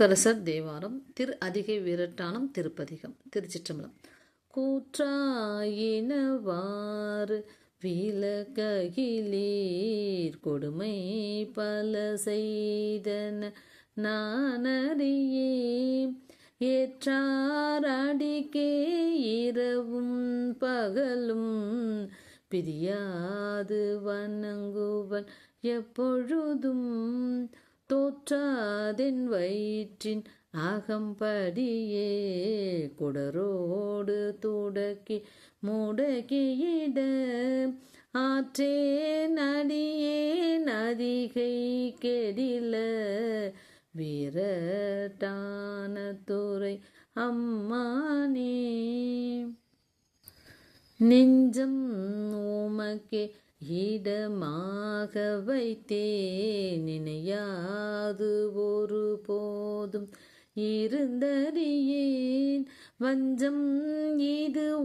திருநாவுக்கரசர் தேவாரம் திரு அதிகை வீரட்டானம் திருப்பதிகம் திருச்சிற்றம்பலம். கூற்றாயினவாறு விலககிலீர் கொடுமை பல செய்தன நானறியே ஏற்றாரடிக்கே இரவும் பகலும் பிரியாது வணங்குவன் எப்பொழுதும். தோற்றாதென் வயிற்றின் அகம்படியே குடரோடு துடக்கி முடக்கியிட ஆற்றே நடியே நதிகை கெடில வீரட்டான துறை அம்மானே. நெஞ்சம் உமக்கே இடமாக வைத்தே நினையாது ஒரு போதும். இருந்தறியேன் வஞ்சம் இது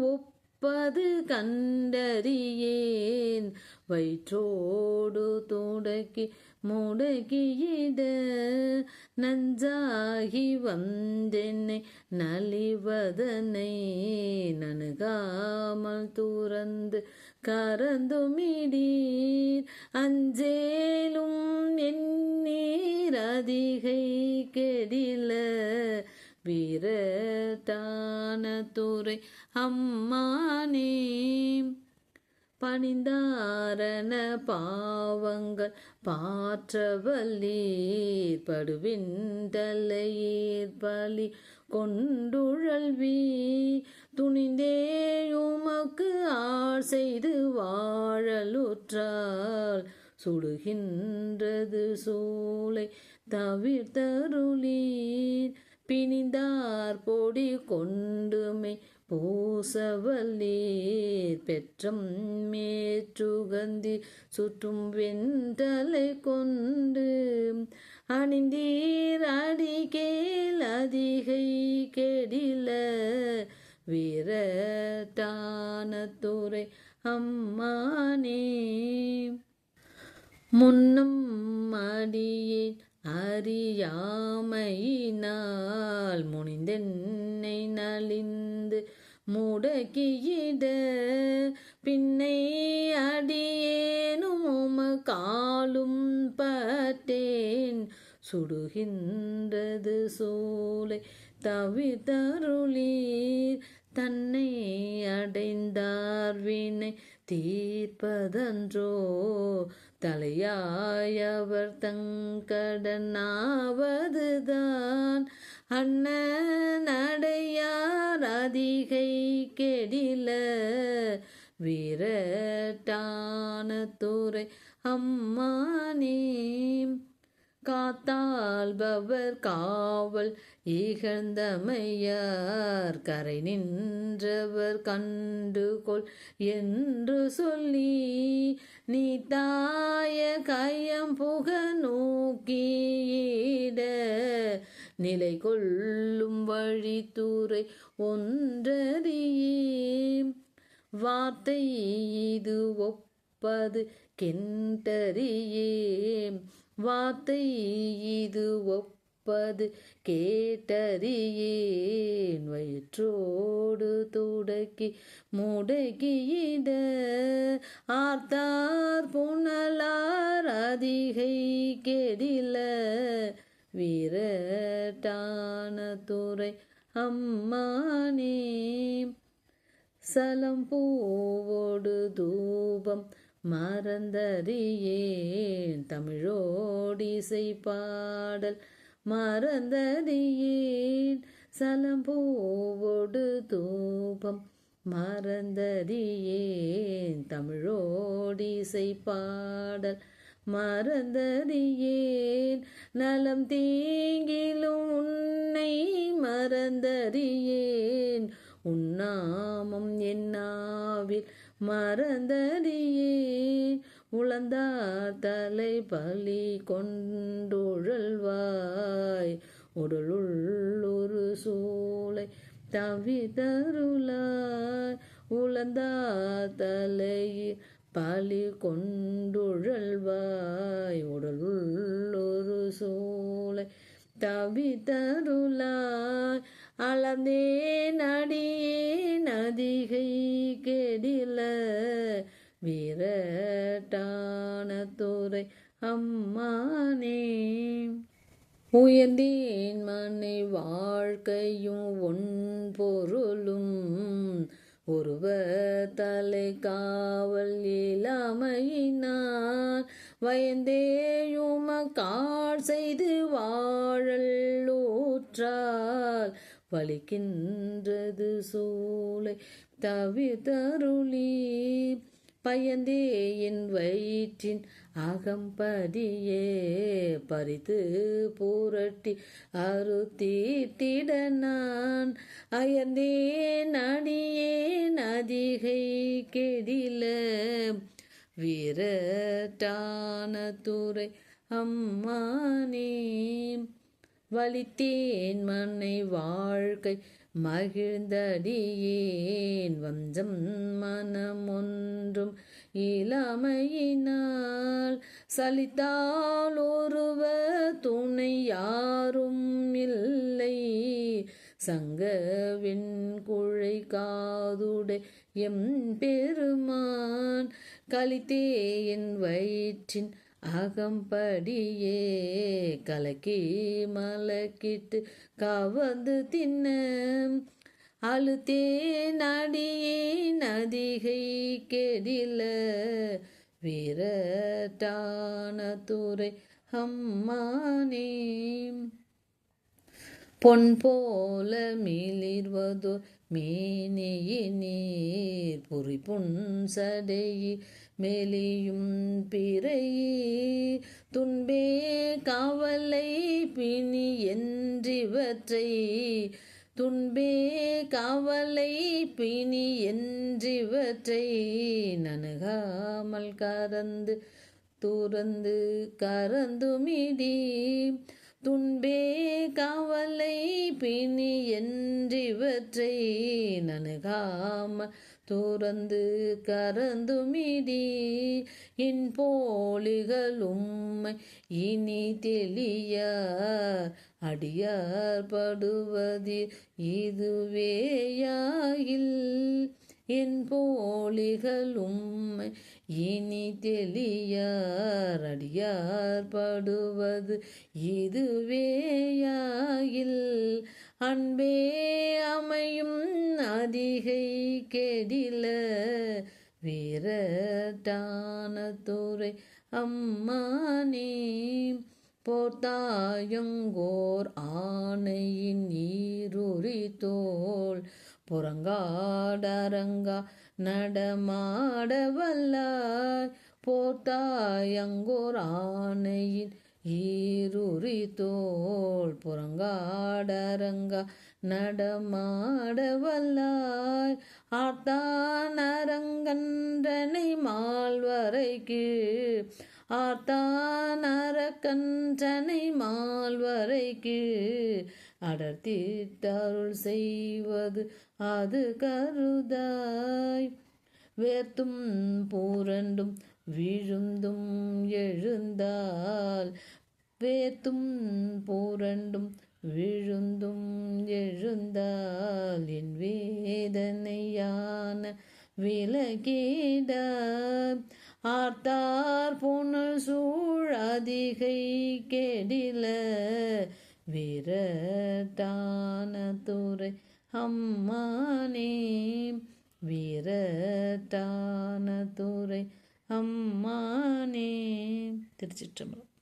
ஒப்பது கண்டறியேன். வயிற்றோடு துடக்கி முடக்கியிட. நஞ்சாகி வந்தென்னை நலிவதனை நணுகாமல் துறந்து கறந்துமிடீர் அஞ்சேலும் எண்ணீர் அதிகை கெடில வீரட்டா துறை அம்மானே பணிந்தாரண பாவங்கள் பாற்றவல்லீர் படுவின் தலையீர் பலி கொண்டுழல்வி. துணிந்தே உமக்கு ஆள் செய்து வாழலுற்றால் சுடுகின்றது சூளை தவிர்த்தருளீர். பிணிந்தார் பொடி கொண்டு கொண்டுமை பூசவல்லீர் பெற்றம் மேற்றுகந்தி சுற்றும் வெண்தலை கொண்டு அணிந்தீர் அடிகேல் அதிகை கெடில வீரட்டான அம்மானே. முன்னம் அடியேன் அறியாமையினால் முனிந்தென்னை நலிந்து முடக்கியிட. பின்னை அடியேனும் காலும் பட்டேன் சுடுகின்றது சூளை தவிதருளீர் தன்னை அடைந்தார் வினை தீர்ப்பதன்றோ? தலையாயவர் தங்கடனாவதுதான் அண்ணன் அடையார் அதிகை கெடில வீரட்டான துறை அம்மானே காத்தாள்பவர் காவல் இகழ்ந்தமையார். கரை நின்றவர் கண்டுகொள் என்று சொல்லி நீ தாய கையம் புக நோக்கியிட. நிலை கொள்ளும் வழித்துறை ஒன்றறியே வார்த்தை இது ஒப்பது கெண்டறியே வார்த்தை இது ஒப்பது கேட்டறியேன். வயிற்றோடு துடக்கி முடக்கியிட ஆர்த்தார் புனலார் அதிகை கெடில. வீரட்டான துறை அம்மானே சலம் பூவோடு தூபம் மறந்தறியேன் தமிழோடிசை பாடல் மறந்தறியேன் சலம்பூவோடு தூபம் மறந்தறியேன் தமிழோடிசை பாடல் மறந்தறியேன் நலம் தீங்கிலும் உன்னை மறந்தறியேன் உன்னாமம் என்னாவில் மறந்தறியேன் உழந்தார் தலை பலி கொண்டுழல்வாய். உடலுள்ளொரு சூளை தவிதருளாய். உழந்தார் தலையில் பலி கொண்டுழல்வாய். உடலுள்ளொரு சூளை தவிதருளாய். அளந்தேன் அடியேன் அதிகை கெடில வீரட்டான துறை அம்மானே. உயர்ந்தேன் மனை வாழ்க்கையும் ஒன் பொருளும். ஒருவ தலை காவல் இல்லாமையினார் வயந்தேயும கால் செய்து வாழல் ஊற்றார் வலிக்கின்றது சோலை தவிதருளி. பயந்தே என் வயிற்றின் அகம்படியே பறித்து புரட்டி அறுத்தீட்டிட நான். அயர்ந்தே அடியேன் அதிகை கெடில. வீரட்டான துறை அம்மானே. வலித்தேன் மன்னை வாழ்க்கை மகிழ்ந்தடியேன். வஞ்சம் மனம் ஒன்றும் இளமையினால் சலித்தால் ஒருவ துணை யாரும் இல்லை. சங்கவின் குழை காதுடை எம் பெருமான் கலித்தே என் வயிற்றின் அகம்படியே கலக்கி மலக்கிட்டு கவந்து தின்ன அழுத்தே நடியே நதிகை கெடில வீரட்டான துறை அம்மானே. பொன் போல மிளிர்வதோ புரி புன் புன்சடையி மெலியும் பிறையே துன்பே கவலை பிணி என்றிவற்றை. துன்பே கவலை பிணி என்றிவற்றை. நனுகாமல் கறந்து துறந்து கறந்துமிடி துன்பே கவலை பிணி என்றிவற்றை. நனுகாமல் துறந்து கறந்துமிடி இன் போலிகள் உம்மை இனி தெளியார் அடியார் படுவது இதுவேயாயில். என் போலிகள் உம்மை இனி தெளியார் அடியார் படுவது இதுவேயாயில். அன்பே அமையும் அதிகை கெடில வீரட்டான துறை அம்மானே போர்த்தாயங்கோர் ஆணையின் ஈருரி தோல் புறங்காடரங்கா நடமாட வல்லாய் போர்த்தாயங்கோர் ஆணையின் ஈருரி தோல் புறங்காடரங்கா நடமாட வல்லாய் ஆர்த்தான் அரங்கன்றனை மால்வரைக்கு. ஆர்த்தான் அரக்கன்றனை அடர்த்தி தருள் செய்வது அது கருதாய். வேர்த்தும் பூரண்டும் விழுந்தும் எழுந்தால். வேர்த்தும் பூரண்டும் விழுந்தும் எழுந்தால். என் வேதனையான விலகேட. ஆர்த்தார் புனல் சூழ் அதிகை கெடில. வீரட்டான துறை அம்மானே வீரட்டான துறை அம்மானே. திருச்சிற்றம்பலம்.